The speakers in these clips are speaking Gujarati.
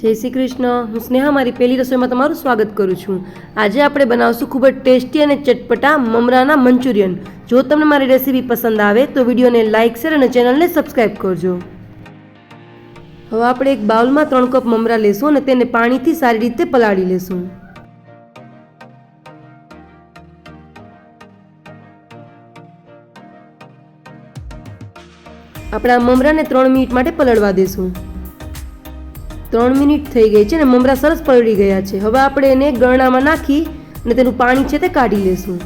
જય શ્રી કૃષ્ણ. હું સ્નેહા, મારી પહેલી રસોઈમાં તમારું સ્વાગત કરું છું. આજે આપણે બનાવશું ખૂબ જ ટેસ્ટી અને ચટપટા મમરાના મંચુરિયન. જો તમને મારી રેસીપી પસંદ આવે તો વિડીયોને લાઇક, શેર અને ચેનલને સબસ્ક્રાઈબ કરજો. હવે આપણે એક બાઉલમાં ત્રણ કપ મમરા લેશું અને તેને પાણીથી સારી રીતે પલાળી લેશું. આપણે મમરાને ત્રણ મિનિટ માટે પલળવા દેશું. ત્રણ મિનિટ થઈ ગઈ છે ને મમરા સરસ પલળી ગયા છે. હવે આપણે એને ગરણામાં નાખી અને તેનું પાણી છે તે કાઢી લેશું.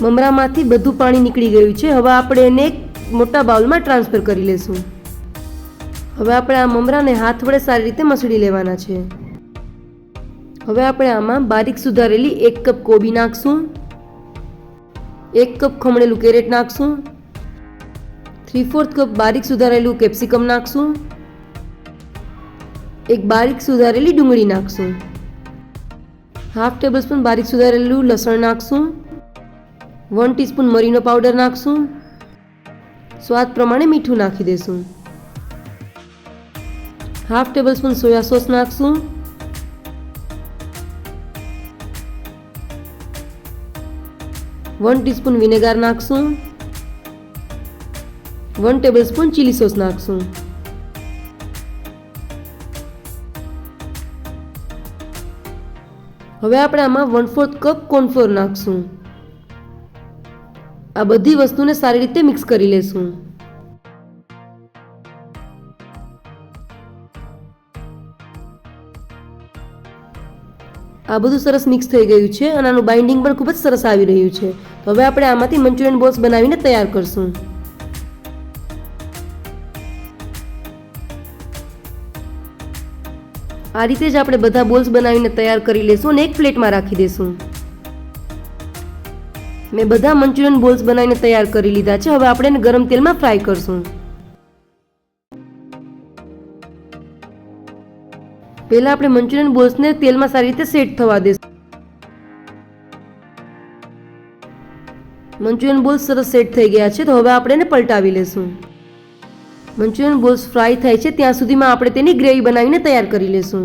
મમરામાંથી બધું પાણી નીકળી ગયું છે. હવે આપણે એને મોટા બાઉલમાં ટ્રાન્સફર કરી લેશું. હવે આપણે આ મમરાને હાથ વડે સારી રીતે મસળી લેવાના છે. હવે આપણે આમાં બારીક સુધારેલી એક કપ કોબી નાખશું. એક કપ ખમણેલું કેરેટ નાખશું. થ્રી ફોર્થ કપ બારીક સુધારેલું કેપ્સિકમ નાખશું. એક બારીક સુધારેલી ડુંગળી નાખશું. હાફ ટેબલ સ્પૂન બારીક સુધારેલું લસણ નાખશું. વન ટીસ્પૂન મરીનો પાવડર નાખશું. સ્વાદ પ્રમાણે મીઠું નાખી દેશું. Half table spoon soya sauce નાખશું. વન ટીસ્પૂન વિનેગાર નાખશું. One table spoon chilli sauce નાખશું. હવે આપણે આમાં વન ફોર્થ કપ કોર્નફ્લોર નાખશું. આ બધી વસ્તુને સારી રીતે મિક્સ કરી લેશું. આ બધું સરસ મિક્સ થઈ ગયું છે અને આનું બાઇન્ડિંગ પણ ખૂબ જ સરસ આવી રહ્યું છે. હવે આપણે આમાંથી મંચુરિયન બોલ્સ બનાવીને તૈયાર કરશું. આ રીતે જ આપણે બધા બોલ્સ બનાવીને તૈયાર કરી લેશું અને એક પ્લેટમાં રાખી દેશું. મેં બધા મંચુરિયન બોલ્સ બનાવીને તૈયાર કરી લીધા છે. હવે આપણે એને ગરમ તેલમાં ફ્રાય કરશું. પહેલા આપણે મંચુરિયન બોલ્સને તેલમાં સારી રીતે સેટ થવા દેશું. મંચુરિયન બોલ્સ સરસ સેટ થઈ ગયા છે. તો હવે આપણે એને પલટાવી લેશું. મંચુરિયન બોલ્સ ફ્રાય થાય છે, ત્યાં સુધીમાં આપણે તેની ગ્રેવી બનાવીને તૈયાર કરી લેશું.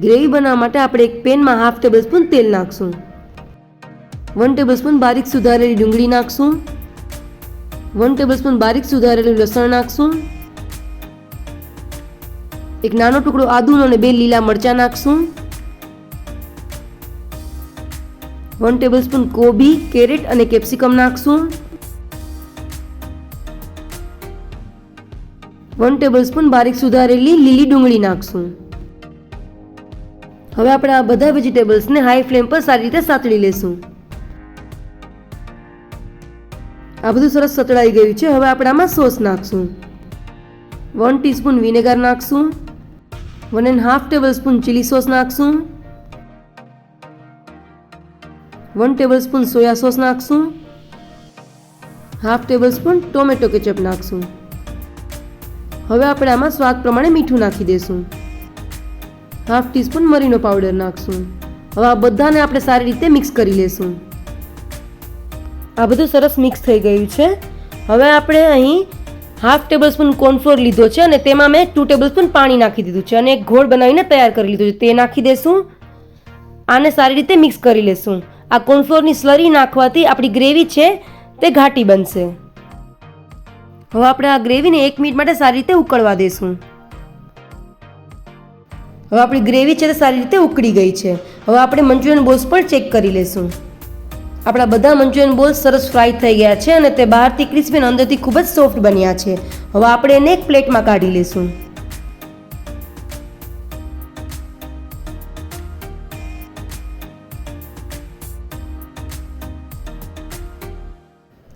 ગ્રેવી બનાવવા માટે આપણે એક પેનમાં હાફ ટેબલ સ્પૂન તેલ નાખશું. વન ટેબલ સ્પૂન બારીક સુધારેલી ડુંગળી નાખશું. વન ટેબલ સ્પૂન બારીક સુધારેલું લસણ નાખશું. એક નાનો ટુકડો આદુનો અને બે લીલા મરચાં નાખશું. વન ટેબલ સ્પૂન કોબી, કેરેટ અને કેપ્સિકમ નાખશું. વન ટેબલ સ્પૂન બારીક સુધારેલી લીલી ડુંગળી નાખશું. હવે આપણે આ બધા વેજીટેબલ્સને હાઈ ફ્લેમ પર સારી રીતે સાતળી લેશું. આ બધું સરસ સતળાઈ ગયું છે, હવે આપણે આમાં સોસ નાખશું. વન ટીસ્પૂન વિનેગર નાખશું. One and half table spoon chilli sauce નાખશું. One table spoon soya sauce નાખશું. Half table spoon tomato ketchup નાખશું. હવે આપણે આમાં સ્વાદ પ્રમાણે મીઠું નાખી દઈશું હાફ ટીસ્પૂન મરીનો પાવડર નાખશું. હવે આ બધાને આપણે સારી રીતે મિક્સ કરી લેશું. આ બધું સરસ મિક્સ થઈ ગયું છે. હવે આપણે અહીં હાફ ટેબલ સ્પૂન કોર્નફ્લોર લીધો છે અને તેમાં મેં ટુ ટેબલ સ્પૂન પાણી નાખી દીધું છે અને એક ઘોળ બનાવીને તૈયાર કરી લીધું છે. તે નાખી દેશું. આને સારી રીતે મિક્સ કરી લેશું. આ કોર્નફ્લોરની સ્લરી નાખવાથી આપણી ગ્રેવી છે તે ઘાટી બનશે. હવે આપણે આ ગ્રેવીને એક મિનિટ માટે સારી રીતે ઉકળવા દઈશું હવે આપણી ગ્રેવી છે તે સારી રીતે ઉકળી ગઈ છે. હવે આપણે મંચુરિયન બોલ્સ પણ ચેક કરી લઈશું આપણા બધા મંચુરિયન બોલ્સ સરસ ફ્રાય થઈ ગયા છે અને તે બહારથી ક્રિસ્પી અને અંદરથી ખૂબ જ સોફ્ટ બન્યા છે. હવે આપણે એને એક પ્લેટમાં કાઢી લેશું.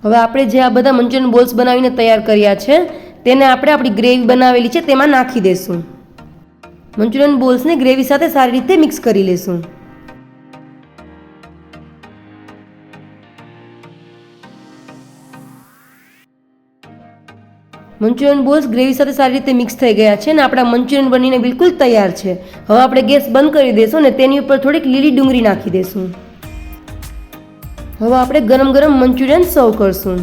હવે આપણે જે આ બધા મંચુરિયન બોલ્સ બનાવીને તૈયાર કર્યા છે, તેને આપણે આપણી ગ્રેવી બનાવેલી છે, તેમાં નાખી દઈશું મંચુરિયન બોલ્સને ગ્રેવી સાથે સારી રીતે મિક્સ કરી લેશું. મંચુરિયન બોલ્સ ગ્રેવી સાથે સારી રીતે મિક્સ થઈ ગયા છે અને આપણા મંચુરિયન બનીને બિલકુલ તૈયાર છે. હવે આપણે ગેસ બંધ કરી દઈશું અને તેની ઉપર થોડીક લીલી ડુંગળી નાખી દઈશું હવે આપણે ગરમ ગરમ મંચુરિયન સર્વ કરશું.